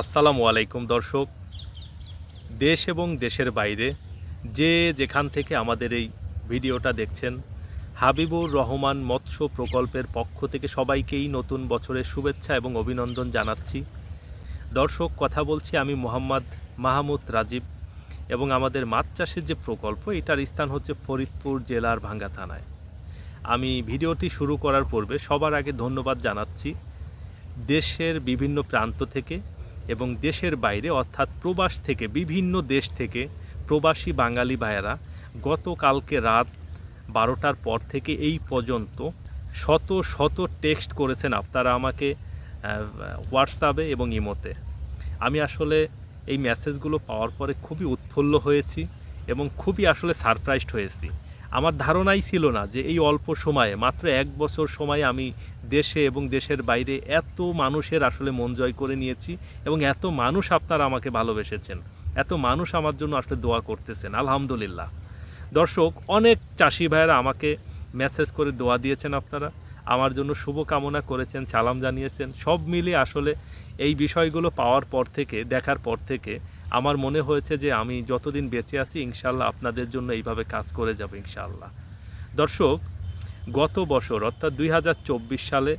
আসসালামু আলাইকুম দর্শক। দেশ এবং দেশের বাইরে যে যেখান থেকে আমাদের এই ভিডিওটা দেখছেন, হাবিবুর রহমান মৎস্য প্রকল্পের পক্ষ থেকে সবাইকেই নতুন বছরের শুভেচ্ছা এবং অভিনন্দন জানাচ্ছি। দর্শক, কথা বলছি আমি মোহাম্মদ মাহমুদ রাজীব এবং আমাদের মাছ চাষের যে প্রকল্প, এটার স্থান হচ্ছে ফরিদপুর জেলার ভাঙ্গা থানায়। আমি ভিডিওটি শুরু করার পূর্বে সবার আগে ধন্যবাদ জানাচ্ছি। দেশের বিভিন্ন প্রান্ত থেকে এবং দেশের বাইরে, অর্থাৎ প্রবাস থেকে বিভিন্ন দেশ থেকে প্রবাসী বাঙালি ভাইয়েরা গতকালকে রাত বারোটার পর থেকে এই পর্যন্ত শত শত টেক্সট করেছেন আপনারা আমাকে হোয়াটসঅ্যাপে এবং ইমোতে। আমি আসলে এই মেসেজগুলো পাওয়ার পরে খুবই উৎফুল্ল হয়েছি এবং খুবই আসলে সারপ্রাইজড হয়েছি। আমার ধারণাই ছিল না যে এই অল্প সময়ে, মাত্র এক বছর সময়ে আমি দেশে এবং দেশের বাইরে এত মানুষের আসলে মন জয় করে নিয়েছি এবং এত মানুষ আপনারা আমাকে ভালোবেসেছেন। এত মানুষ আমার জন্য আসলে দোয়া করতেছেন, আলহামদুলিল্লাহ। দর্শক, অনেক চাষি ভাইয়েরা আমাকে মেসেজ করে দোয়া দিয়েছেন আপনারা। আমার জন্য শুভ কামনা করেছেন, সালাম জানিয়েছেন। সব মিলিয়ে আসলে এই বিষয়গুলো পাওয়ার পর থেকে, দেখার পর থেকে আমার মনে হয়েছে যে আমি যতদিন বেঁচে আছি, ইনশাল্লাহ আপনাদের জন্য এইভাবে কাজ করে যাব, ইনশাল্লাহ। দর্শক, গত বছর, অর্থাৎ দুই হাজার চব্বিশ সালে,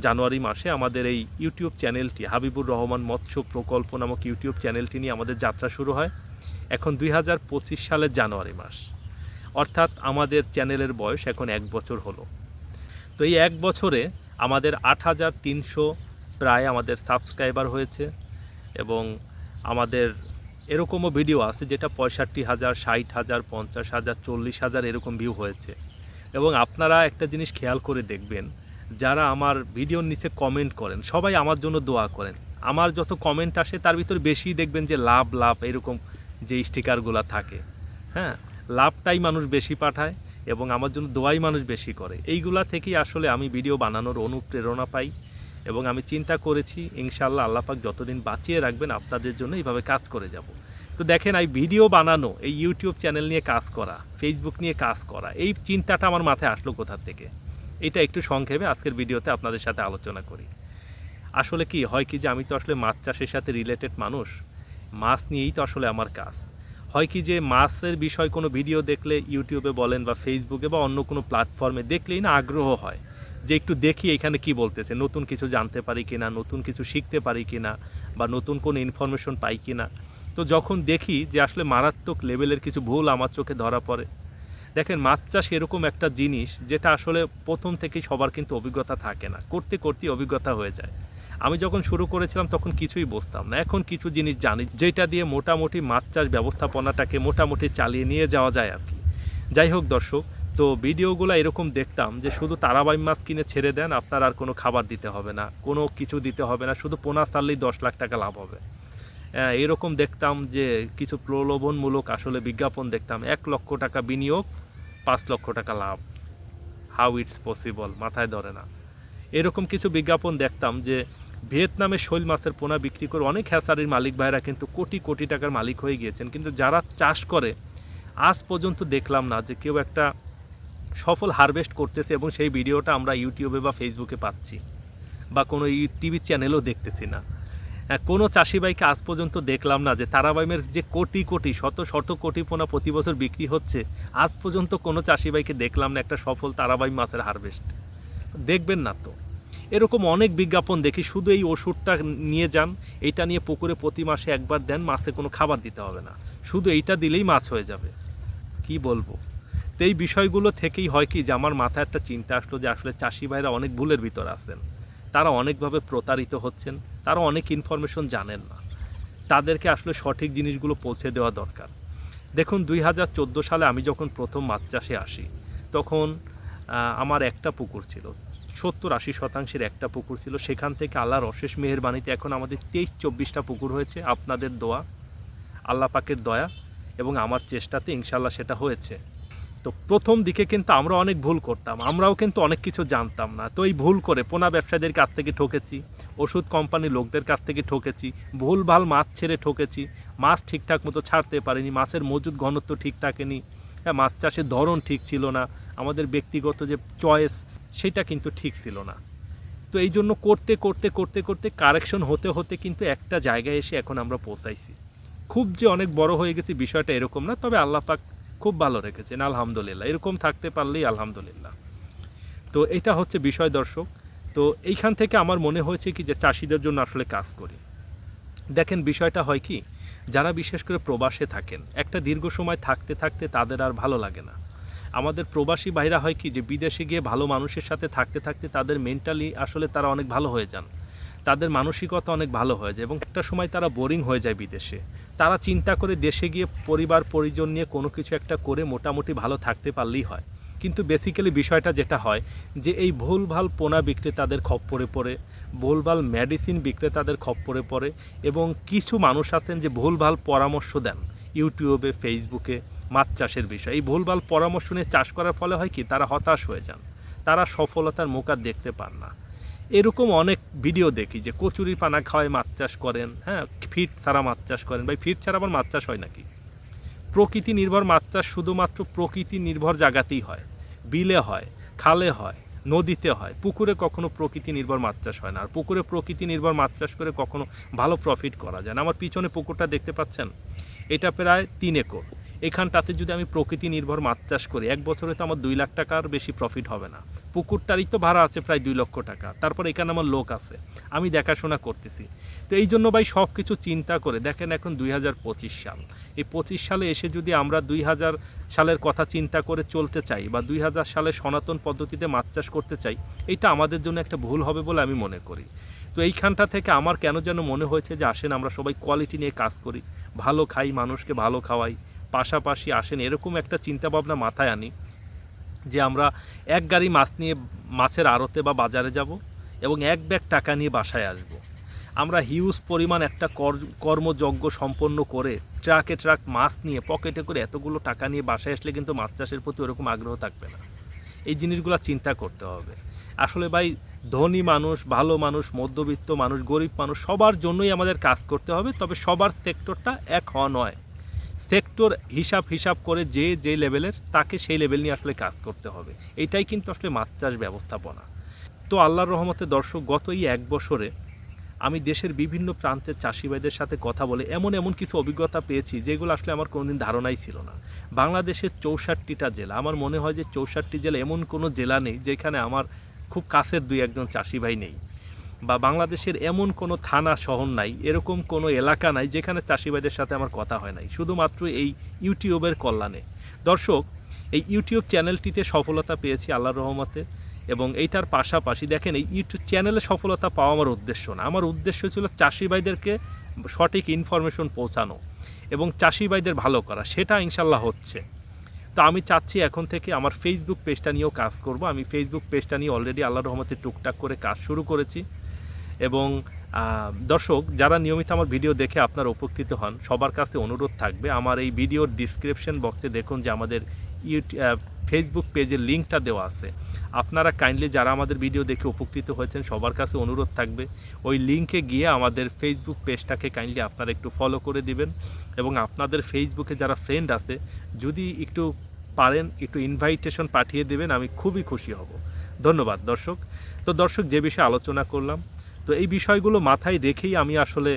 জানুয়ারি মাসে আমাদের এই ইউটিউব চ্যানেলটি, হাবিবুর রহমান মৎস্য প্রকল্প নামক ইউটিউব চ্যানেলটি নিয়ে আমাদের যাত্রা শুরু হয়। এখন দুই হাজার পঁচিশ সালের জানুয়ারি মাস। অর্থাৎ আমাদের চ্যানেলের বয়স এখন এক বছর হলো। তো এই এক বছরে আমাদের আট হাজার তিনশো প্রায় আমাদের সাবস্ক্রাইবার হয়েছে এবং আমাদের এরকমও ভিডিও আছে যেটা পঁয়ষট্টি হাজার, ষাট হাজার, পঞ্চাশ হাজার, চল্লিশ হাজার এরকম ভিউ হয়েছে। এবং আপনারা একটা জিনিস খেয়াল করে দেখবেন, যারা আমার ভিডিওর নিচে কমেন্ট করেন, সবাই আমার জন্য দোয়া করেন। আমার যত কমেন্ট আসে, তার ভিতর বেশি দেখবেন যে লাভ লাভ এরকম যে স্টিকারগুলো থাকে। হ্যাঁ লাভটাই মানুষ বেশি পাঠায় এবং আমার জন্য দোয়াই মানুষ বেশি করে। এইগুলা থেকেই আসলে আমি ভিডিও বানানোর অনুপ্রেরণা পাই। এবং আমি চিন্তা করেছি ইনশাল্লাহ আল্লাপাক যতদিন বাঁচিয়ে রাখবেন, আপনাদের জন্য এইভাবে কাজ করে যাব। তো দেখেন, এই ভিডিও বানানো, এই ইউটিউব চ্যানেল নিয়ে কাজ করা ফেসবুক নিয়ে কাজ করা, এই চিন্তাটা আমার মাথায় আসলো কোথার থেকে? এটা একটু সংক্ষেপে আজকের ভিডিওতে আপনাদের সাথে আলোচনা করি। আসলে কি, হয় কি যে আমি তো আসলে মাছ চাষের সাথে রিলেটেড মানুষ, মাছ নিয়েই তো আসলে আমার কাজ। হয় কি যে মাছের বিষয় কোনো ভিডিও দেখলে ইউটিউবে বলেন বা ফেসবুকে বা অন্য কোনো প্ল্যাটফর্মে দেখলেই না আগ্রহ হয়। যে একটু দেখি এখানে কি বলতেছে, নতুন কিছু জানতে পারি কিনা, নতুন কিছু শিখতে পারি কিনা, বা নতুন কোনো ইনফরমেশন পাই কিনা। তো যখন দেখি যে আসলে মারাত্মক লেভেলের কিছু ভুল আমার চোখে ধরা পড়ে, দেখেন মাছ চাষ এরকম একটা জিনিস যেটা আসলে প্রথম থেকেই সবার কিন্তু অভিজ্ঞতা থাকে না, করতে করতে অভিজ্ঞতা হয়ে যায়। আমি যখন শুরু করেছিলাম তখন কিছুই বুঝতাম না, এখন কিছু জিনিস জানি, যেটা দিয়ে মোটামুটি মাছ চাষ ব্যবস্থাপনাটাকে মোটামুটি চালিয়ে নিয়ে যাওয়া যায় আর কি। যাই হোক দর্শক তো ভিডিওগুলো এরকম দেখতাম যে শুধু তারাবাই মাছ কিনে ছেড়ে দেন, আপনার আর কোনো খাবার দিতে হবে না, কোনো কিছু দিতে হবে না, শুধু পোনা ছাড়লেই দশ লাখ টাকা লাভ হবে। এরকম দেখতাম যে কিছু প্রলোভনমূলক আসলে বিজ্ঞাপন দেখতাম, এক লক্ষ টাকা বিনিয়োগ, পাঁচ লক্ষ টাকা লাভ। হাউ ইটস পসিবল মাথায় ধরে না। এরকম কিছু বিজ্ঞাপন দেখতাম যে ভিয়েতনামে শৈল মাছের পোনা বিক্রি করে অনেক হ্যাসারির মালিক ভাইরা কিন্তু কোটি কোটি টাকার মালিক হয়ে গিয়েছেন। কিন্তু যারা চাষ করে, আজ পর্যন্ত দেখলাম না যে কেউ একটা সফল হারভেস্ট করতেছে এবং সেই ভিডিওটা আমরা ইউটিউবে বা ফেসবুকে পাচ্ছি বা কোনো টিভি চ্যানেলও দেখতেছি না। কোনো চাষি ভাইকে আজ পর্যন্ত দেখলাম না যে তারাবাইমের যে কোটি কোটি, শত শত কোটি পোনা প্রতি বছর বিক্রি হচ্ছে, আজ পর্যন্ত কোনো চাষি ভাইকে দেখলাম না একটা সফল তারাবাই মাছের হারভেস্ট। দেখবেন না তো। এরকম অনেক বিজ্ঞাপন দেখি, শুধু এই ওষুধটা নিয়ে যান, এইটা নিয়ে পুকুরে প্রতি মাসে একবার দেন, মাছে কোনো খাবার দিতে হবে না। শুধু এইটা দিলেই মাছ হয়ে যাবে। কি বলব? তো এই বিষয়গুলো থেকেই হয় কি যে আমার মাথায় একটা চিন্তা আসলো যে আসলে চাষি ভাইরা অনেক ভুলের ভিতর আছেন। তারা অনেকভাবে প্রতারিত হচ্ছেন, তারা অনেক ইনফরমেশন জানেন না। তাদেরকে আসলে সঠিক জিনিসগুলো পৌঁছে দেওয়া দরকার। দেখুন, দুই হাজার চোদ্দ সালে আমি যখন প্রথম মাছ চাষে আসি, তখন আমার একটা পুকুর ছিল, সত্তর আশি শতাংশের একটা পুকুর ছিল। সেখান থেকে আল্লাহর অশেষ মেহেরবানিতে এখন আমাদের তেইশ চব্বিশটা পুকুর হয়েছে, আপনাদের দোয়া, আল্লাহ পাকের দয়া এবং আমার চেষ্টাতে ইনশাল্লাহ সেটা হয়েছে। তো প্রথম দিকে কিন্তু আমরা অনেক ভুল করতাম, আমরাও কিন্তু অনেক কিছু জানতাম না। তো এই ভুল করে পোনা ব্যবসায়ীদের কাছ থেকে ঠকেছি, ওষুধ কোম্পানির লোকদের কাছ থেকে ঠকেছি ভুল ভালো মাছ ছেড়ে ঠকেছি, মাছ ঠিকঠাক মতো ছাড়তে পারিনি, মাছের মজুদ ঘনত্ব ঠিক থাকেনি হ্যাঁ মাছ চাষের ধরন ঠিক ছিল না, আমাদের ব্যক্তিগত যে চয়েস সেটা কিন্তু ঠিক ছিল না। তো এই জন্য করতে করতে করতে করতে কারেকশন হতে হতে কিন্তু একটা জায়গায় এসে এখন আমরা পৌঁছাইছি। খুব যে অনেক বড় হয়ে গেছি বিষয়টা এরকম না, তবে আল্লাহ পাক খুব ভালো রেখেছেন, আলহামদুলিল্লাহ। এরকম থাকতে পারলেই আলহামদুলিল্লাহ। তো এটা হচ্ছে বিষয় দর্শক। তো এইখান থেকে আমার মনে হয়েছে কি যে চাষিদের জন্য আসলে কাজ করি। দেখেন, বিষয়টা হয় কি, যারা বিশেষ করে প্রবাসে থাকেন, একটা দীর্ঘ সময় থাকতে থাকতে তাদের আর ভালো লাগে না। আমাদের প্রবাসী বাইরা হয় কি, যে বিদেশে গিয়ে ভালো মানুষের সাথে থাকতে থাকতে তাদের মেন্টালি আসলে তারা অনেক ভালো হয়ে যান। তাদের মানসিকতা অনেক ভালো হয়ে যায় এবং একটা সময় তারা বোরিং হয়ে যায় বিদেশে। তারা চিন্তা করে দেশে গিয়ে পরিবার, পরিজন নিয়ে কোনো কিছু একটা করে মোটামুটি ভালো থাকতে পারলেই হয়। কিন্তু বেসিক্যালি বিষয়টা যেটা হয় যে এই ভুলভাল পোনা বিক্রেতাদের খপ্পরে পড়ে, ভুলভাল মেডিসিন বিক্রেতাদের খপ্পরে পড়ে এবং কিছু মানুষ আছেন যে ভুলভাল পরামর্শ দেন ইউটিউবে ফেসবুকে মাছ চাষের বিষয়। এই ভুলভাল পরামর্শ নিয়ে চাষ করার ফলে হয় কি? তারা হতাশ হয়ে যান। তারা সফলতার মুখ আর দেখতে পান না। এরকম অনেক ভিডিও দেখি যে কচুরি পানা খাওয়ায় মাছ চাষ করেন হ্যাঁ? ফিট ছাড়া মাছ চাষ করেন। ভাই ফিট ছাড়া আবার মাছ চাষ হয় নাকি? প্রকৃতি নির্ভর মাছ চাষ শুধুমাত্র প্রকৃতি নির্ভর জায়গাতেই হয়। বিলে হয়, খালে হয়, নদীতে হয়। পুকুরে কখনো প্রকৃতি নির্ভর মাছ চাষ হয় না। আর পুকুরে প্রকৃতি নির্ভর মাছ চাষ করে কখনো ভালো প্রফিট করা যায় না। আমার পিছনে পুকুরটা দেখতে পাচ্ছেন? এটা প্রায় তিন একর। এখানটাতে যদি আমি প্রকৃতি নির্ভর মাছ চাষ করি, এক বছরে তো আমার দুই লাখ টাকার বেশি প্রফিট হবে না। পুকুরটারই তো ভাড়া আছে প্রায় দুই লক্ষ টাকা। তারপর এখানে আমার লোক আছে। আমি দেখাশোনা করতেছি। তো এই জন্য ভাই সব কিছু চিন্তা করে দেখেন এখন দুই হাজার পঁচিশ সাল। এই পঁচিশ সালে এসে যদি আমরা দুই হাজার সালের কথা চিন্তা করে চলতে চাই বা দুই হাজার সালে সনাতন পদ্ধতিতে মাছ চাষ করতে চাই, এটা আমাদের জন্য একটা ভুল হবে বলে আমি মনে করি। তো এইখানটা থেকে আমার কেন যেন মনে হয়েছে যে আসেন আমরা সবাই কোয়ালিটি নিয়ে কাজ করি, ভালো খাই, মানুষকে ভালো খাওয়াই, পাশাপাশি আসেন এরকম একটা চিন্তাভাবনা মাথায় আনি। যে আমরা এক গাড়ি মাছ নিয়ে মাছের আড়তে বা বাজারে যাব এবং এক ব্যাগ টাকা নিয়ে বাসায় আসব। আমরা হিউজ পরিমাণ একটা কর- কর্মযজ্ঞ সম্পন্ন করে ট্রাকে ট্রাক মাছ নিয়ে পকেটে করে এতগুলো টাকা নিয়ে বাসায় আসলে কিন্তু মাছ চাষের প্রতি ওরকম আগ্রহ থাকবে না। এই জিনিসগুলো চিন্তা করতে হবে। আসলে ভাই, ধনী মানুষ, ভালো মানুষ, মধ্যবিত্ত মানুষ, গরিব মানুষ সবার জন্যই আমাদের কাজ করতে হবে, তবে সবার সেক্টরটা এক হওয়া নয়। সেক্টর হিসাব হিসাব করে যে যে লেভেলের, তাকে সেই লেভেল নিয়ে আসলে কাজ করতে হবে। এটাই কিন্তু আসলে মাছ চাষ ব্যবস্থাপনা। তো আল্লাহর রহমতে দর্শক, গত এই এক বছরে আমি দেশের বিভিন্ন প্রান্তের চাষি ভাইদের সাথে কথা বলে এমন এমন কিছু অভিজ্ঞতা পেয়েছি, যেগুলো আসলে আমার কোনোদিন ধারণাই ছিল না। বাংলাদেশের চৌষট্টিটা জেলা, আমার মনে হয় যে চৌষট্টি জেলা এমন কোনো জেলা নেই যেখানে আমার খুব কাছের দুই একজন চাষি ভাই নেই। বা বাংলাদেশের এমন কোনো থানা শহর নাই, এরকম কোনো এলাকা নাই যেখানে চাষি ভাইদের সাথে আমার কথা হয় নাই, শুধুমাত্র এই ইউটিউবের কল্যাণে। দর্শক, এই ইউটিউব চ্যানেলটিতে সফলতা পেয়েছি আল্লাহর রহমতে এবং এইটার পাশাপাশি দেখেন, এই ইউটিউব চ্যানেলে সফলতা পাওয়া আমার উদ্দেশ্য না। আমার উদ্দেশ্য ছিল চাষি ভাইদেরকে সঠিক ইনফরমেশন পৌঁছানো এবং চাষি ভাইদের ভালো করা, সেটা ইনশাল্লাহ হচ্ছে। তো আমি চাচ্ছি এখন থেকে আমার ফেসবুক পেজটা নিয়েও কাজ করব। আমি ফেসবুক পেজটা নিয়ে অলরেডি আল্লাহর রহমতে টুকটাক করে কাজ শুরু করেছি। এবং দর্শক, যারা নিয়মিত আমার ভিডিও দেখে আপনারা উপকৃত হন, সবার কাছে অনুরোধ থাকবে, আমার এই ভিডিওর ডিসক্রিপশন বক্সে দেখুন যে আমাদের ইউটি ফেসবুক পেজের লিঙ্কটা দেওয়া আছে। আপনারা কাইন্ডলি যারা আমাদের ভিডিও দেখে উপকৃত হয়েছেন, সবার কাছে অনুরোধ থাকবে, ওই লিঙ্কে গিয়ে আমাদের ফেসবুক পেজটাকে কাইন্ডলি আপনারা একটু ফলো করে দিবেন এবং আপনাদের ফেসবুকে যারা ফ্রেন্ড আছে, যদি একটু পারেন, একটু ইনভাইটেশন পাঠিয়ে দেবেন, আমি খুবই খুশি হব। ধন্যবাদ দর্শক। তো দর্শক, যে বিষয়ে আলোচনা করলাম তো এই বিষয়গুলো মাথায় রেখেই আমি আসলে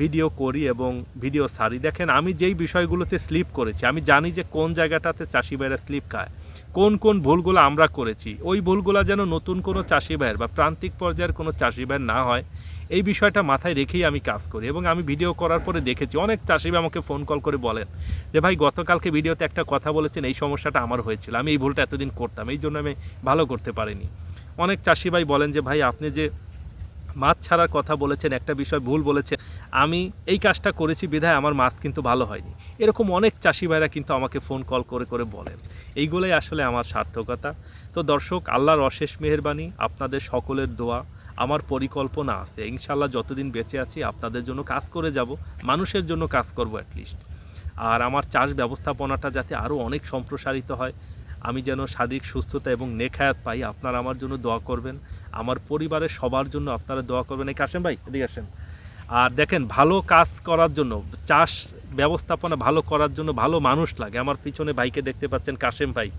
ভিডিও করি এবং ভিডিও সারি দেখেন, আমি যেই বিষয়গুলোতে স্লিপ করেছি, আমি জানি যে কোন জায়গাটাতে চাষি ভাইরা স্লিপ খায়, কোন কোন ভুলগুলো আমরা করেছি, ওই ভুলগুলো যেন নতুন কোনো চাষি ভাইয়ের বা প্রান্তিক পর্যায়ের কোনো চাষি ভাইয়ের না হয়, এই বিষয়টা মাথায় রেখেই আমি কাজ করি এবং আমি ভিডিও করার পরে দেখেছি, অনেক চাষি আমাকে ফোন কল করে বলেন যে, ভাই, গতকালকে ভিডিওতে একটা কথা বলেছেন, এই সমস্যাটা আমার হয়েছিল, আমি এই ভুলটা এতদিন করতাম, এই জন্য আমি ভালো করতে পারিনি। অনেক চাষি ভাই বলেন যে, ভাই, আপনি যে মাছ ছাড়ার কথা বলেছেন, একটা বিষয় ভুল বলেছেন। আমি এই কাজটা করেছি বিধায় আমার মাছ কিন্তু ভালো হয়নি। এরকম অনেক চাষি ভাইরা কিন্তু আমাকে ফোন কল করে করে বলেন। এইগুলোই আসলে আমার সার্থকতা। তো দর্শক, আল্লাহর অশেষ মেহেরবানি, আপনাদের সকলের দোয়া। আমার পরিকল্পনা আছে। ইনশাল্লাহ যতদিন বেঁচে আছি, আপনাদের জন্য কাজ করে যাব। মানুষের জন্য কাজ করব অ্যাটলিস্ট আর আমার চাষ ব্যবস্থাপনাটা যাতে আরও অনেক সম্প্রসারিত হয়। আমি যেন শারীরিক সুস্থতা এবং নেখায়াত পাই, আপনারা আমার জন্য দোয়া করবেন। আমার পরিবারের সবার জন্য আপনারা দোয়া করবেন। এই কাশেম ভাই, এদিকে আসেন। আর দেখেন, ভালো কাজ করার জন্য, চাষ ব্যবস্থাপনা ভালো করার জন্য ভালো মানুষ লাগে। আমার পিছনে ভাইকে দেখতে পাচ্ছেন কাশেম ভাই।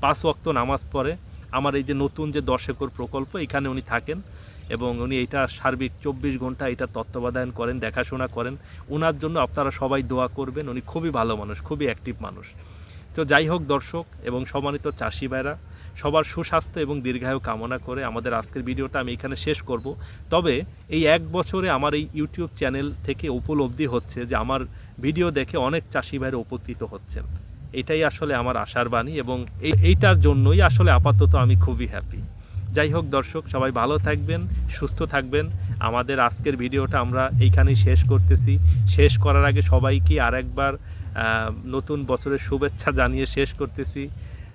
পাঁচ ওয়াক্ত নামাজ পড়ে। আমার এই যে নতুন যে দশ একর প্রকল্প, এখানে উনি থাকেন এবং উনি এটা সার্বিক চব্বিশ ঘণ্টা এটা তত্ত্বাবধান করেন, দেখাশোনা করেন। ওনার জন্য আপনারা সবাই দোয়া করবেন। উনি খুবই ভালো মানুষ, খুবই অ্যাক্টিভ মানুষ। তো যাই হোক দর্শক এবং সম্মানিত চাষি ভাইরা সবার সুস্বাস্থ্য এবং দীর্ঘায়ু কামনা করে আমাদের আজকের ভিডিওটা আমি এখানে শেষ করব। তবে এই এক বছরে আমার এই ইউটিউব চ্যানেল থেকে উপলব্ধি হচ্ছে যে আমার ভিডিও দেখে অনেক চাষি ভাইরা উপকৃত হচ্ছেন। এটাই আসলে আমার আশার বাণী এবং এই এইটার জন্যই আসলে আপাতত আমি খুবই হ্যাপি যাই হোক দর্শক, সবাই ভালো থাকবেন, সুস্থ থাকবেন। আমাদের আজকের ভিডিওটা আমরা এইখানেই শেষ করতেছি। শেষ করার আগে সবাইকে আরেকবার নতুন বছরের শুভেচ্ছা জানিয়ে শেষ করতেছি।